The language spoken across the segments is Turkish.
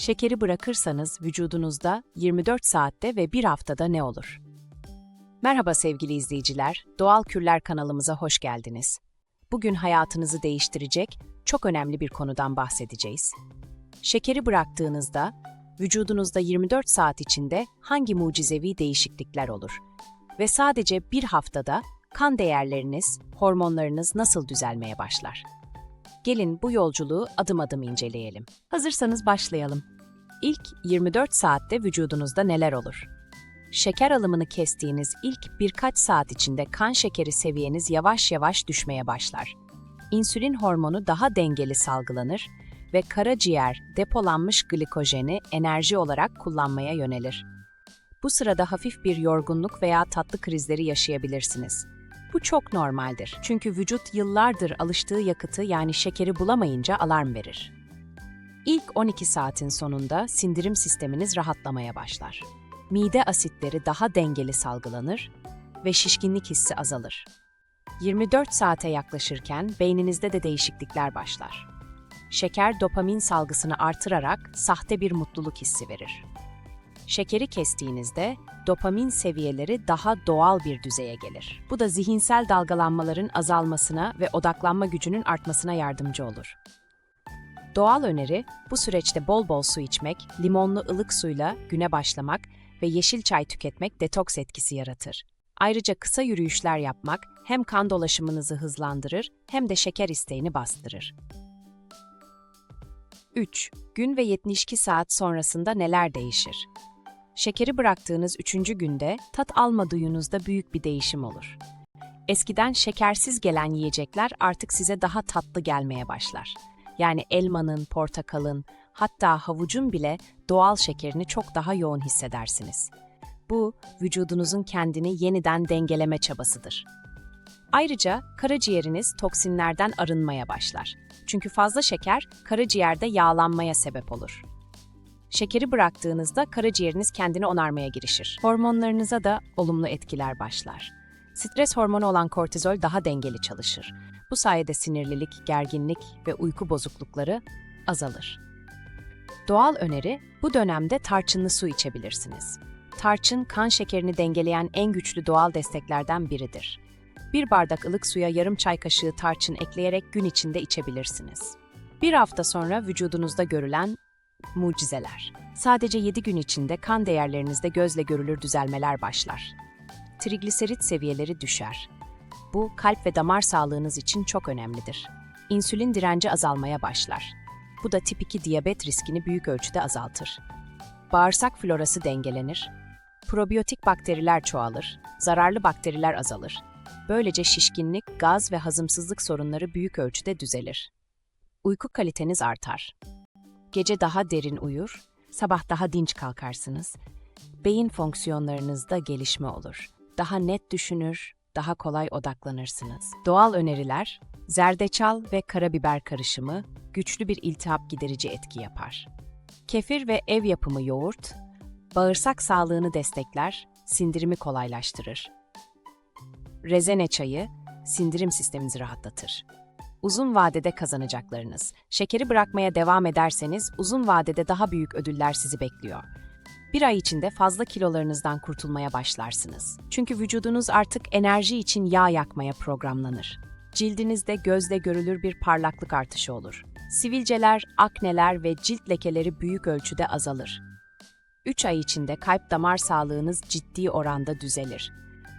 Şekeri bırakırsanız vücudunuzda 24 saatte ve bir haftada ne olur? Merhaba sevgili izleyiciler, Doğal Kürler kanalımıza hoş geldiniz. Bugün hayatınızı değiştirecek çok önemli bir konudan bahsedeceğiz. Şekeri bıraktığınızda vücudunuzda 24 saat içinde hangi mucizevi değişiklikler olur? Ve sadece bir haftada kan değerleriniz, hormonlarınız nasıl düzelmeye başlar? Gelin bu yolculuğu adım adım inceleyelim. Hazırsanız başlayalım. İlk 24 saatte vücudunuzda neler olur? Şeker alımını kestiğiniz ilk birkaç saat içinde kan şekeri seviyeniz yavaş yavaş düşmeye başlar. İnsülin hormonu daha dengeli salgılanır ve karaciğer depolanmış glikojeni enerji olarak kullanmaya yönelir. Bu sırada hafif bir yorgunluk veya tatlı krizleri yaşayabilirsiniz. Bu çok normaldir. Çünkü vücut yıllardır alıştığı yakıtı yani şekeri bulamayınca alarm verir. İlk 12 saatin sonunda sindirim sisteminiz rahatlamaya başlar. Mide asitleri daha dengeli salgılanır ve şişkinlik hissi azalır. 24 saate yaklaşırken beyninizde de değişiklikler başlar. Şeker dopamin salgısını artırarak sahte bir mutluluk hissi verir. Şekeri kestiğinizde dopamin seviyeleri daha doğal bir düzeye gelir. Bu da zihinsel dalgalanmaların azalmasına ve odaklanma gücünün artmasına yardımcı olur. Doğal öneri, bu süreçte bol bol su içmek, limonlu ılık suyla güne başlamak ve yeşil çay tüketmek detoks etkisi yaratır. Ayrıca kısa yürüyüşler yapmak hem kan dolaşımınızı hızlandırır hem de şeker isteğini bastırır. 3. Gün ve 72 saat sonrasında neler değişir? Şekeri bıraktığınız 3. günde tat alma duyunuzda büyük bir değişim olur. Eskiden şekersiz gelen yiyecekler artık size daha tatlı gelmeye başlar. Yani elmanın, portakalın, hatta havucun bile doğal şekerini çok daha yoğun hissedersiniz. Bu, vücudunuzun kendini yeniden dengeleme çabasıdır. Ayrıca karaciğeriniz toksinlerden arınmaya başlar. Çünkü fazla şeker karaciğerde yağlanmaya sebep olur. Şekeri bıraktığınızda karaciğeriniz kendini onarmaya girişir. Hormonlarınıza da olumlu etkiler başlar. Stres hormonu olan kortizol daha dengeli çalışır. Bu sayede sinirlilik, gerginlik ve uyku bozuklukları azalır. Doğal öneri, bu dönemde tarçınlı su içebilirsiniz. Tarçın, kan şekerini dengeleyen en güçlü doğal desteklerden biridir. Bir bardak ılık suya yarım çay kaşığı tarçın ekleyerek gün içinde içebilirsiniz. Bir hafta sonra vücudunuzda görülen mucizeler. Sadece 7 gün içinde kan değerlerinizde gözle görülür düzelmeler başlar. Trigliserit seviyeleri düşer. Bu kalp ve damar sağlığınız için çok önemlidir. İnsülin direnci azalmaya başlar. Bu da tip 2 diyabet riskini büyük ölçüde azaltır. Bağırsak florası dengelenir. Probiyotik bakteriler çoğalır, zararlı bakteriler azalır. Böylece şişkinlik, gaz ve hazımsızlık sorunları büyük ölçüde düzelir. Uyku kaliteniz artar. Gece daha derin uyur, sabah daha dinç kalkarsınız. Beyin fonksiyonlarınızda gelişme olur. Daha net düşünür, daha kolay odaklanırsınız. Doğal öneriler, zerdeçal ve karabiber karışımı güçlü bir iltihap giderici etki yapar. Kefir ve ev yapımı yoğurt, bağırsak sağlığını destekler, sindirimi kolaylaştırır. Rezene çayı, sindirim sisteminizi rahatlatır. Uzun vadede kazanacaklarınız. Şekeri bırakmaya devam ederseniz uzun vadede daha büyük ödüller sizi bekliyor. Bir ay içinde fazla kilolarınızdan kurtulmaya başlarsınız. Çünkü vücudunuz artık enerji için yağ yakmaya programlanır. Cildinizde gözle görülür bir parlaklık artışı olur. Sivilceler, akneler ve cilt lekeleri büyük ölçüde azalır. 3 ay içinde kalp damar sağlığınız ciddi oranda düzelir.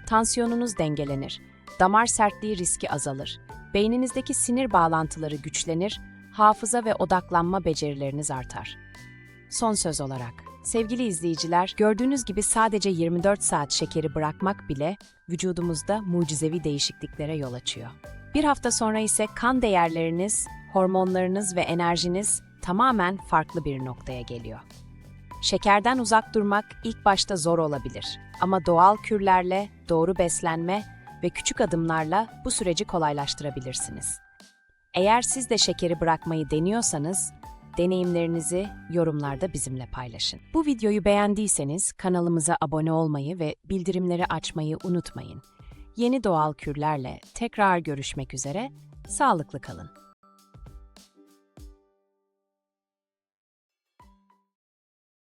Tansiyonunuz dengelenir. Damar sertliği riski azalır. Beyninizdeki sinir bağlantıları güçlenir, hafıza ve odaklanma becerileriniz artar. Son söz olarak, sevgili izleyiciler, gördüğünüz gibi sadece 24 saat şekeri bırakmak bile vücudumuzda mucizevi değişikliklere yol açıyor. Bir hafta sonra ise kan değerleriniz, hormonlarınız ve enerjiniz tamamen farklı bir noktaya geliyor. Şekerden uzak durmak ilk başta zor olabilir ama doğal kürlerle, doğru beslenme ve küçük adımlarla bu süreci kolaylaştırabilirsiniz. Eğer siz de şekeri bırakmayı deniyorsanız, deneyimlerinizi yorumlarda bizimle paylaşın. Bu videoyu beğendiyseniz kanalımıza abone olmayı ve bildirimleri açmayı unutmayın. Yeni doğal kürlerle tekrar görüşmek üzere, sağlıklı kalın.